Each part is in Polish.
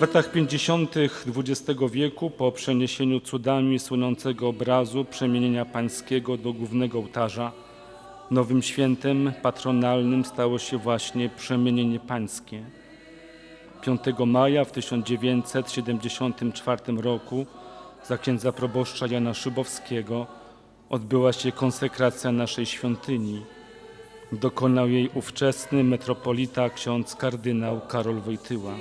latach 50. XX wieku, po przeniesieniu cudami słynącego obrazu przemienienia pańskiego do głównego ołtarza, nowym świętem patronalnym stało się właśnie przemienienie pańskie. 5 maja w 1974 roku za księdza proboszcza Jana Szybowskiego odbyła się konsekracja naszej świątyni. Dokonał jej ówczesny metropolita ksiądz kardynał Karol Wojtyła.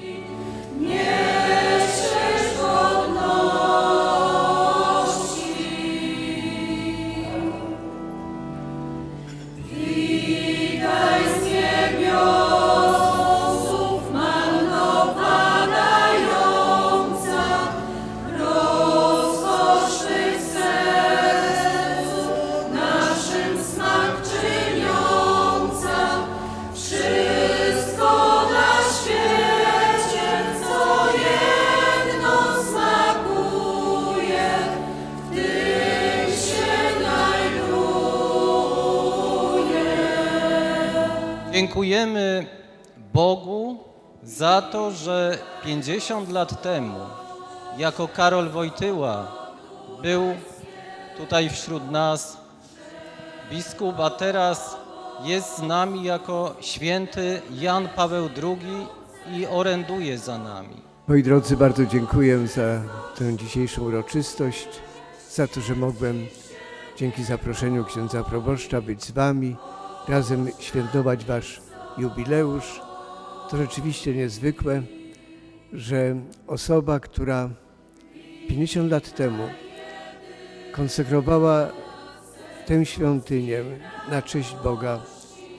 Dziękujemy Bogu za to, że 50 lat temu, jako Karol Wojtyła, był tutaj wśród nas biskup, a teraz jest z nami jako święty Jan Paweł II i oręduje za nami. Moi drodzy, bardzo dziękuję za tę dzisiejszą uroczystość, za to, że mogłem dzięki zaproszeniu księdza proboszcza być z Wami, razem świętować Wasz jubileusz. To rzeczywiście niezwykłe, że osoba, która 50 lat temu konsekrowała tę świątynię na cześć Boga,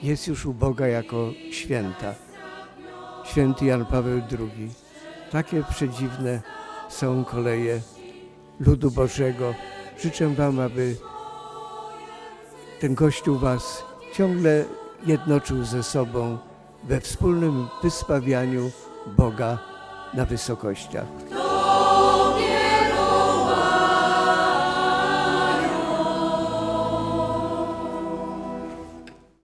jest już u Boga jako święta. Święty Jan Paweł II. Takie przedziwne są koleje ludu Bożego. Życzę Wam, aby ten Kościół Was ciągle jednoczył ze sobą we wspólnym wysławianiu Boga na wysokościach.